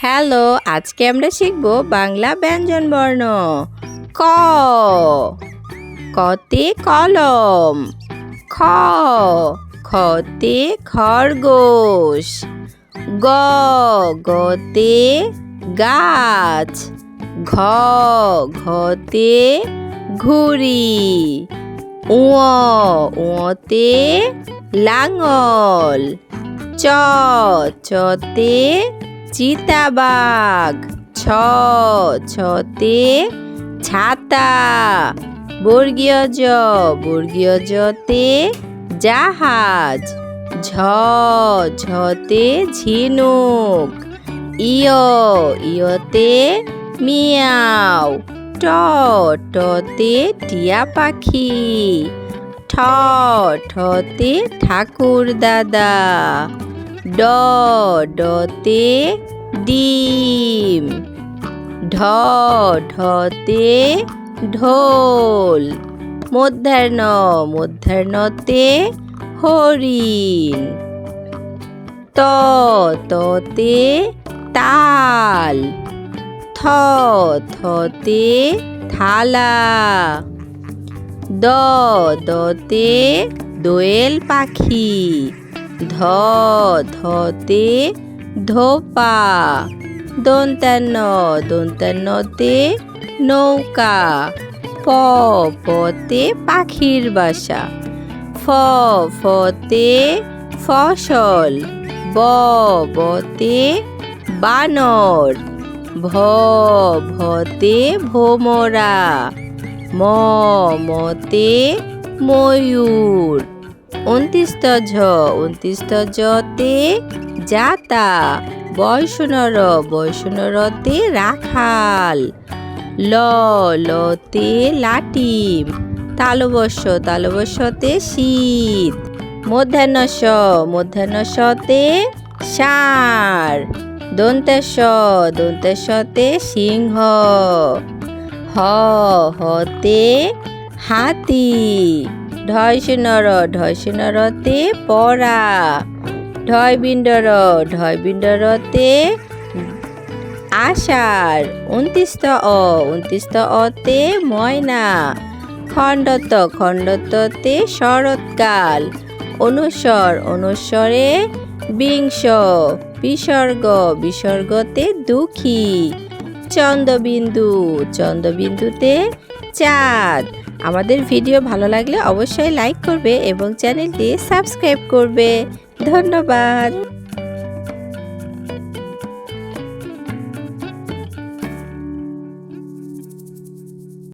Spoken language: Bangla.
হ্যালো, আজকে আমরা শিখব বাংলা ব্যঞ্জন বর্ণ। ক। কতে কলম। খ। খতে খরগোশ। গ। গতে গাছ। ঘ। ঘতে ঘুড়ি। উঁ উঁতে লাঙল। চ। চতে চিতাবাঘ ছ ছতে ছাতা। বর্গীয় জ, বর্গীয় জতে জাহাজ। ঝ ঝতে ঝিনুক। ইয় ইয়তে মিয়াও। ট টতে টিয়া পাখি। ঠ ঠতে ঠাকুর দাদা। ড ডতে ডিম। ঢ ঢতে ঢোল। মধ্যাহ্ন, মধ্যাহ্নতে হরিণ। ত, ততে তাল। থ, থতে থালা। দ দতে দোয়েল পাখি। ধ ধতে ধোপা। দন্তান্ন। দন্তান্নতে নৌকা। প পতে পাখির বাসা। ফ ফতে ফসল। ব বতে বানর। ভ ভতে ভোমরা। ম মতে ময়ূর। ঝ উনত্রিশত জতে বয়সনর বয়সনরতে রাখাল, ল, লতে লাটিম তালবস্য তালবস্যতে শীত মধ্যাহ্নস মধ্যাহ্নসতে ষাঁড় দন্তেশ দন্তেশতে সিংহ, হ, হতে হাতি। ঢয়সিনর ঢয়সিনরতে পড়া। ঢয় বিন্দর, ঢয় বিন্দরতে আষাঢ়। উনত্রিশত অ, উনত্রিশত অতে ময়না। খণ্ডত, খণ্ডততে শরৎকাল। অনুস্বর অনুস্বরে বিংশ। বিসর্গ, বিসর্গতে দুঃখী। চন্দ্রবিন্দু, চন্দ্রবিন্দুতে চাঁদ। আমাদের ভিডিও ভালো লাগলে অবশ্যই লাইক করবে এবং চ্যানেলটি সাবস্ক্রাইব করবে। ধন্যবাদ।